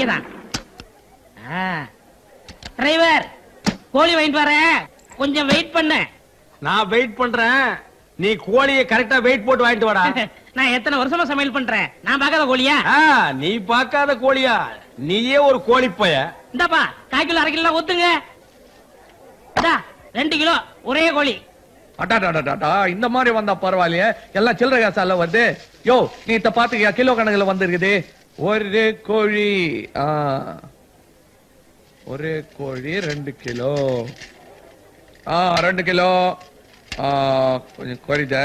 இங்கதான். டிரைவர் கோழி வாங்கிட்டு வரேன் கொஞ்சம் வெயிட் பண்ண. நான் வெயிட் பண்றேன். நீ கோழியை கரெக்டா வெயிட் போட்டு வாங்கிட்டு வாடா. நான் எத்தனை வருஷமா சமையல் பண்றேன்? நான் பார்க்காத கோழியா? ஆ, நீ பார்க்காத கோழியா? நீயே ஒரு கோழி பைய இந்தாப்பா கால் கிலோ அரை கிலோ ஒத்துங்க ரெண்டு கிலோ ஒரே கோழி. அடாடாடாடா இந்த மாதிரி வந்தா பரவாயில்லையே. எல்லாம் சில்லறை காசால வருது. யோ நீ இத பாத்துக்கியா கிலோ கணக்குல வந்திருக்குது. ஒரு கோழி ஆ. ஒரு கோழி ரெண்டு கிலோ. ஆ ரெண்டு கிலோ. ஆ, கொஞ்சம் குறைத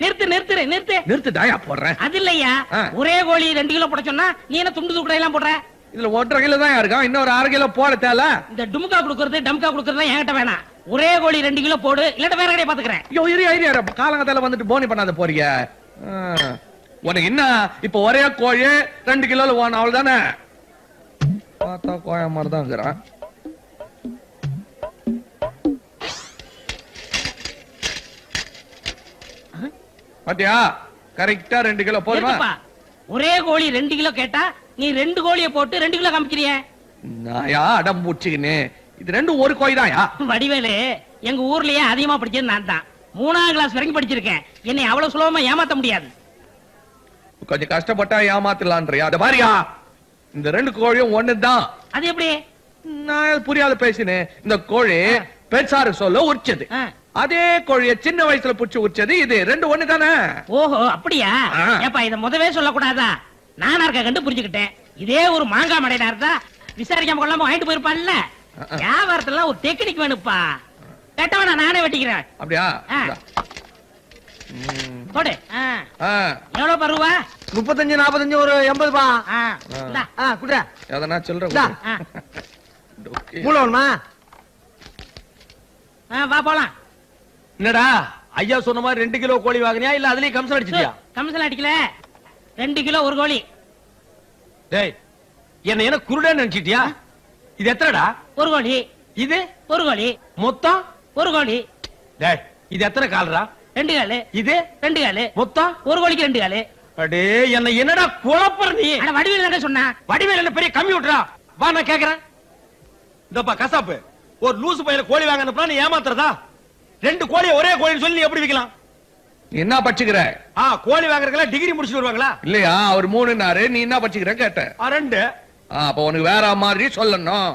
நிறுத்து நிறுத்து நிறுத்து. நிறுத்து தாயா போடுறேன். அது இல்லையா. ஒரே கோழி ரெண்டு கிலோ போட சொன்னா நீ என்ன துண்டு துக்குடை எல்லாம் போடுற? இதுல ஒன்றரை கிலோ தான் இருக்கான் இன்னொரு அரை கிலோ போட தேல இந்த டுமுக்கா குடுக்கறது டம்கா குடுக்கறது என்கிட்ட வேணாம். ஒரே கோழி ரெண்டு கிலோ போடு இல்லாட்ட வேற கடையை பாத்துக்கிறேன். ஐயோ இரு இரு காலங்கத்தால வந்துட்டு போனி பண்ணாத போறீங்க. உனக்கு என்ன? இப்ப ஒரே கோழி ரெண்டு கிலோல ஓன அவள் தானே பார்த்தா கோய மாதிரி தான் இருக்கிறான். பாத்தியா? கரெக்டா ரெண்டு கிலோ போதுமா. ஒரே கோழி ரெண்டு கிலோ கேட்டா நீ ரெண்டு கோழியை போட்டு ரெண்டு கிலோ காமிக்கிறிய? நாயா? அடம் பூச்சிக்கின்னு இது ரெண்டும் ஒரு கோழி தான்யா வடிவேலு எங்க ஊர்லயே அதிகமா படிச்சது நான் தான் மூணாம் கிளாஸ் வரைக்கும் படிச்சிருக்கேன். என்னை அவ்வளவு சுலபமா ஏமாத்த முடியாது. கொஞ்சம் கஷ்டப்பட்டா ஏமாத்தலான்றியா அத பாரியா. இந்த ரெண்டு கோழியும் ஒண்ணுதான். அது எப்படி? நான் புரியாத பேசினேன் இந்த கோழி பெருசாரு சொல்ல உரிச்சது. அதே கோழிய சின்ன வயசுல புடிச்சு உரிச்சது. இது ரெண்டு ஒண்ணு தானே ஓஹோ அப்படியா. ஏப்பா இத முதவே சொல்லக்கூடாதா? நானா இருக்க கண்டு புரிஞ்சுக்கிட்டேன். இதே ஒரு மாங்காய் மடையில இருந்தா விசாரிக்காம கொள்ளாம வாங்கிட்டு போயிருப்பான்ல. வியாபாரத்துல ஒரு டெக்னிக் வேணுப்பா. கேட்டவனா நானே வெட்டிக்கிறேன். அப்படியா. போடு ஆ. ஆ, எவ்வளவு பருவா முப்பத்தஞ்சு நாப்பத்தஞ்சு ஒரு எண்பது பா. குடுற. எதனா ஆ, வா போலாம். என்னடா ஐயா சொன்ன மாதிரி ரெண்டு கிலோ கோழி வாங்குனியா? இல்ல அதுலயே கம்சன் அடிச்சிட்டியா? கமிஷன் அடிக்கல. ரெண்டு கிலோ ஒரு கோழி. டேய் என்ன என்ன குருடன்னு நினைச்சிட்டியா? இது எத்தனைடா? ஒரு கோழி. இது? ஒரு கோழி. மொத்தம்? ஒரு கோழி. டேய் இது எத்தனை கால்ரா? ரெண்டு காலு. இது? ரெண்டு காலு. மொத்தம்? ஒரு கோழிக்கு ரெண்டு காலு. அடே என்ன என்னடா குழப்பற நீ? ஆனா வடிவேல் என்ன சொன்னா? வடிவேல் என்ன பெரிய கம்ப்யூட்டரா? வா நான் கேக்குறேன். இந்தப்பா கசாப்பு. ஒரு லூசு பையல கோழி வாங்க அனுப்புனா நீ ஏமாத்துறதா? ரெண்டு கோழியை ஒரே கோழின்னு சொல்லி நீ எப்படி விக்கலாம்? நீ என்ன பச்சுக்கிற ஆ கோழி வாங்குறதுக்கெல்லாம் டிகிரி முடிச்சுட்டு வருவாங்களா? இல்லையா? அவர் மூணுனாரு. நீ என்ன பச்சுக்கிற கேட்டேன் ஆ, ரெண்டு. அப்ப உனக்கு வேற மாதிரி சொல்லணும்.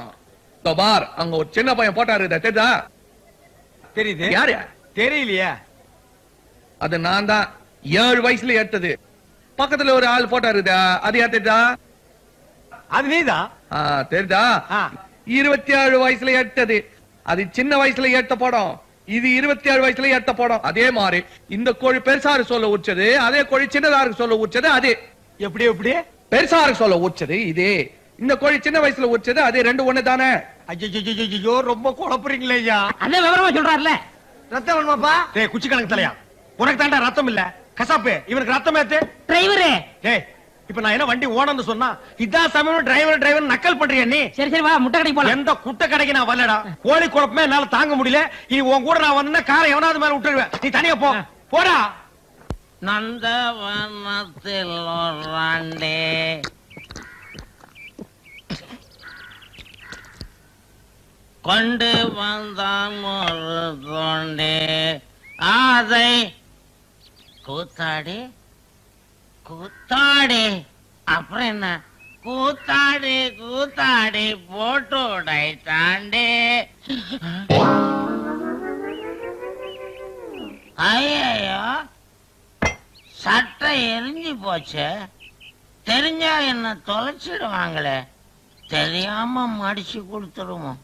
இதோ பார் அங்க ஒரு சின்ன பையன் போட்டாரு. இதை தெரியுதா? தெரியுது. யாரு? தெரியலையே. அது நான் தான். ஏழு வயசுல ஏத்தது. பக்கத்துல ஒரு ஆள் போட்டாரு இதா அது ஏத்ததா அது நீதான் ஆ, தெரியுதா? ஆ. இருபத்தி ஏழு வயசுல ஏத்தது அது சின்ன வயசுல ஏத்த படம். இது இருபத்தி ஏழு வயசுல ஏத்த படம். அதே மாதிரி இந்த கோழி பெருசாரு சொல்ல உச்சது அதே கோழி சின்னதாருக்கு சொல்ல உச்சது அதே. எப்படி எப்படி? பெருசாருக்கு சொல்ல உச்சது இதே. இந்த கோழி சின்ன வயசுல உச்சது அதே ரெண்டு ஒண்ணு தானே. ஐயோ ரொம்ப குழப்பறீங்களே ஐயா. அதான் விவரமா சொல்றாருல ரத்தம் வேணுமாப்பா? டேய் குச்சி கணக்கு தலையா? உனக்கு தாண்டா ரத்தம் இல்ல. கசாப்பு இவனுக்கு ரத்தம் ஏத்து. டிரைவரு டேய் இப்ப நான் என்ன வண்டி ஓனர்னு சொன்னா இதான் சமயம் டிரைவர் டிரைவர் நக்கல் பண்றியா நீ? சரி சரி வா முட்டை கடைக்கு போலாம். எந்த குட்டை கடைக்கு நான் வரலடா. கோழி குழப்பமே என்னால தாங்க முடியல. இனி உன் கூட நான் வந்தா காரை எவனாவது மேல விட்டுருவேன். நீ தனியா போ. போடா. நந்தவனத்தில் ஒராண்டே. கொண்டு வந்தான் ஒரு தோண்டே. அதை கூத்தாடி கூத்தாடி. அப்புறம் என்ன? கூத்தாடி கூத்தாடி போட்டு உடைத்தாண்டே ஐயோ சட்டை எரிஞ்சு போச்சு. தெரிஞ்சா என்ன தொலைச்சிடுவாங்களே. தெரியாம மடிச்சு கொடுத்துருவோம்?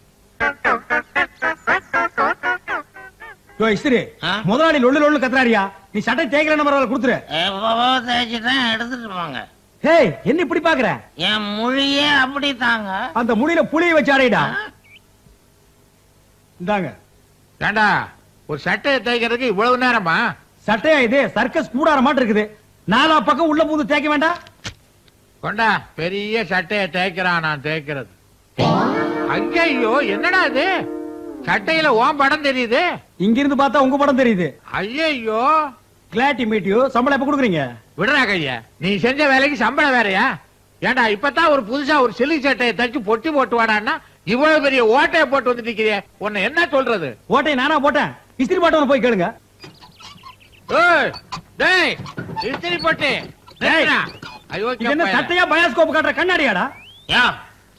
முதலாளி லொள்ளு லொள்ளு கத்துறாரியா? நீ சட்டை தேய்க்கிற நம்பர் கொடுத்துரு. எப்பவோ தேய்ச்சிதான் எடுத்துட்டு போங்க ஹேய் என்ன இப்படி பாக்குற? என் மொழியே அப்படித்தாங்க. அந்த முடியில புளிய வச்சு அடைடா இந்தாங்க. ஏண்டா ஒரு சட்டையை தைக்கிறதுக்கு இவ்வளவு நேரமா? சட்டையா இது? சர்க்கஸ் கூடார மாட்டு இருக்குது. நாலா பக்கம் உள்ள பூந்து தேய்க்க வேண்டாம். கொண்டா பெரிய சட்டையை தேய்க்கிறான் நான் தேய்க்கிறது. ஐயோ என்னடா இது? சட்டையில ஓம் படம் தெரியுது? இங்க இருந்து பார்த்தா உங்க படம் தெரியுது. ஐயோ கிளாட்டி மீட் யூ சம்பளம் எப்ப கொடுக்குறீங்க? விடுறா கைய. நீ செஞ்ச வேலைக்கு சம்பளம் வேறயா? ஏண்டா இப்பதான் ஒரு புதுசா ஒரு சிலி சட்டையை தச்சு பொட்டி போட்டு வாடான்னா இவ்வளவு பெரிய ஓட்டையை போட்டு வந்துட்டு இருக்கிறியே உன்னை என்ன சொல்றது? ஓட்டை நானா போட்டேன். இஸ்திரி போட்டவன போய் கேளுங்க. டேய் இஸ்திரி போட்டு. ஐயோ என்ன சட்டையா பயாஸ்கோப் காட்டுற கண்ணாடியாடா?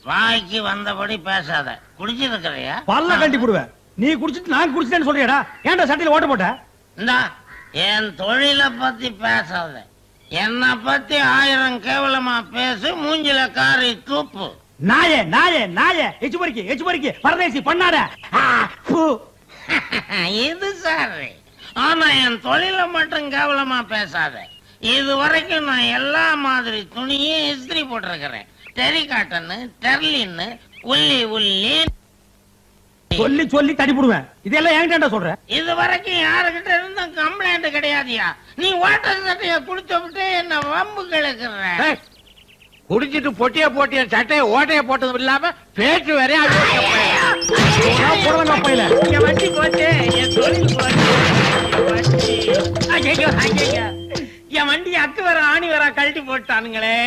வாய்க்கு வந்தபடி பேசாத. குடிச்சிருக்கிறியா? பல்ல கட்டி போடுவேன். நீ குடிச்சிட்டு நான் குடிச்சிட்டேன்னு சொல்றியாடா. ஏன்டா சட்டையில ஓட்ட போட்ட? இந்தா என் தொழிலை பத்தி பேசாத. என்ன பத்தி ஆயிரம் கேவலமா பேசு மூஞ்சில காரி தூப்பு. நாயே நாயே நாயே. எச்சு பொறுக்கி எச்சு பொறுக்கி. பரதேசி பண்ணாத. இது சாரு. ஆனா என் தொழிலை மட்டும் கேவலமா பேசாத. இது வரைக்கும் நான் எல்லா மாதிரி துணியும் இஸ்திரி போட்டிருக்கிறேன். டெரி காட்டனு டெர்லின்னு உள்ளி உள்ளி சொல்லி சொல்லி தடி போடுவேன் இதெல்லாம் என்கிட்ட சொல்ற? இது வரைக்கும் யாருகிட்ட இருந்தும் கம்ப்ளைண்ட் கிடையாதுயா? நீ வாட்டர் சட்டைய குடிச்ச விட்டு என்ன வம்பு கிழக்குற குடிச்சிட்டு பொட்டிய போட்டிய சட்டையை ஓட்டைய போட்டதும் இல்லாம பேச்சு வேற போச்சு. என் தொழில் போச்சு. அக்கு வர ஆணி வர கழட்டி போட்டானுங்களே.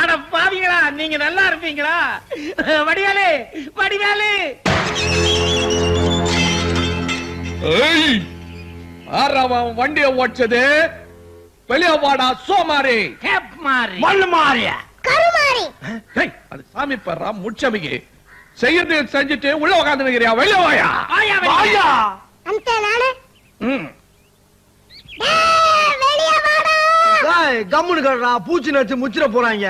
அட பாவீங்களா நீங்க நல்லா இருப்பீங்களா? வடிவேலு வடிவேலு. ஆறாவன் வண்டிய ஓடிச்சது வெளிய சோமாரி. மாறி. மண்ணு மாறிய கருமாறி அது சாமி பர்றா முச்சமிக்கு செய்யறது செஞ்சுட்டு உள்ள உட்காந்து நிக்கிறியா? வெளிய ம். கம்முனு கடறா பூச்சி நச்சு முச்சிட போறாங்க.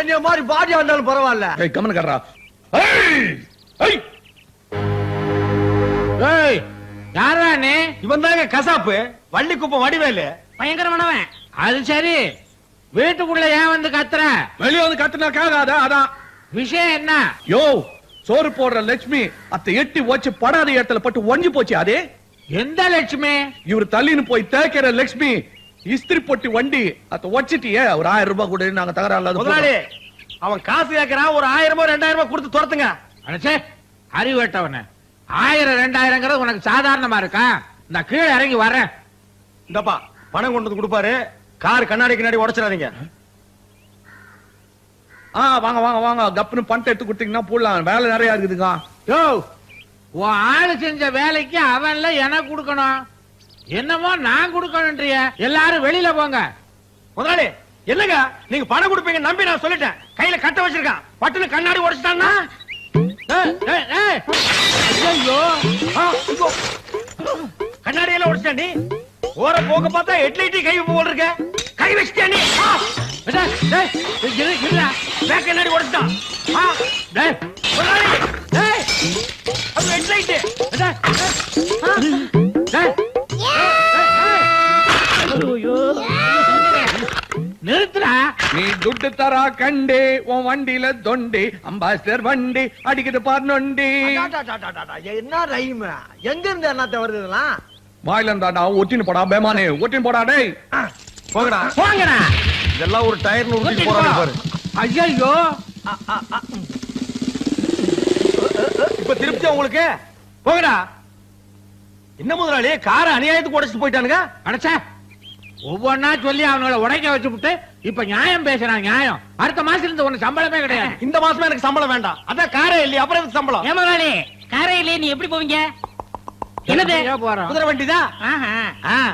என்னைய மாதிரி பாடியா இருந்தாலும் பரவாயில்ல. ஏய் கம்மனு கர்றா ஏய் ஏய். ஏய் யாரா நீ? இவன் தாங்க கசாப்பு வள்ளி குப்பம் வடிவேலு. பயங்கரமானவன். அது சரி. வீட்டுக்குள்ள ஏன் வந்து கத்துற? வெளியே வந்து கத்துனா கேட்காத அதான். விஷயம் என்ன? யோ சோறு போடுற லட்சுமி அத்தை எட்டி வச்சு படாத இடத்துல பட்டு ஒஞ்சி போச்சு அதே? எந்த லட்சுமி? இவர் தள்ளின்னு போய் தேய்க்கிற லட்சுமி இஸ்திரி பொட்டி வண்டி அத வச்சிட்டியே ஒரு ஆயிரம் ரூபாய் கூட நாங்க தகராறு முதலாளி இல்லாத அவன் காசு கேட்கறான் ஒரு ஆயிரமோ ரெண்டாயிரம் ரூபாய் கொடுத்து துரத்துங்க. அடச்சே அறிவட்டவன ஆயிரம் ரெண்டாயிரங்கிறது உனக்கு சாதாரணமா இருக்கா? இந்த கீழே இறங்கி வரேன் இந்தப்பா பணம் கொண்டு வந்து கொடுப்பாரு. கார் கண்ணாடி கண்ணாடி உடைச்சிடாதீங்க. ஆ வாங்க வாங்க வாங்க. கப்புன்னு பணத்தை எடுத்து கொடுத்தீங்கன்னா போடலாம். வேலை நிறைய இருக்குதுங்க யோ உன் ஆளு செஞ்ச வேலைக்கு அவன்ல எனக்கு கொடுக்கணும். என்னமோ நான் கொடுக்கணும்ன்றிய. எல்லாரும் வெளியில போங்க. முதலாளி என்னங்க? நீங்க பணம் கொடுப்பீங்க நம்பி நான் சொல்லிட்டேன். கையில கட்ட வச்சிருக்கான். பட்டுன்னு கண்ணாடி உடைச்சிட்டான்னா? ஐயோ ஆ, கண்ணாடி எல்லாம் உடைச்சிட்டா நீ? ஓர போக பார்த்தா ஹெட்லைட்டி கை போல் இருக்க. கை வச்சிட்டியா நீ? ஆ, பேக் கண்ணாடி உடைச்சிட்டான். தரா கண்டே உன் வண்டியில தொண்டி. அம்பாசிடர் வண்டி அடிக்குது பார் நொண்டி. என்ன ரைம்? எங்க இருந்து என்னத்த வருது இதெல்லாம்? வாயில இருந்தாடா ஒட்டின்னு போடா பேமானே. ஒட்டின்னு போடா டேய். போங்கடா. போங்கடா. இதெல்லாம் ஒரு டயர் உருட்டி போறாங்க பாரு. ஐயோ இப்ப திருப்தி உங்களுக்கு? போங்கடா. என்ன முதலாளி? கார அநியாயத்துக்கு உடைச்சிட்டு போயிட்டானுங்க? அடைச்சா. ஒவ்வொன்னா சொல்லி அவங்கள உடைக்க வச்சுப்புட்டு இப்ப நியாயம் பேசுறான் நியாயம். அடுத்த மாசத்துல இருந்து உனக்கு சம்பளமே கிடையாது. இந்த மாசமே எனக்கு சம்பளம் வேண்டாம். அதான் காரே இல்லையா அப்புறம் எதுக்கு சம்பளம்? ஏன் முதலாளி காரையிலே நீ எப்படி போவீங்க? என்னது? போறோம் குதிரை வண்டி தான் ஆஹா. ஆ.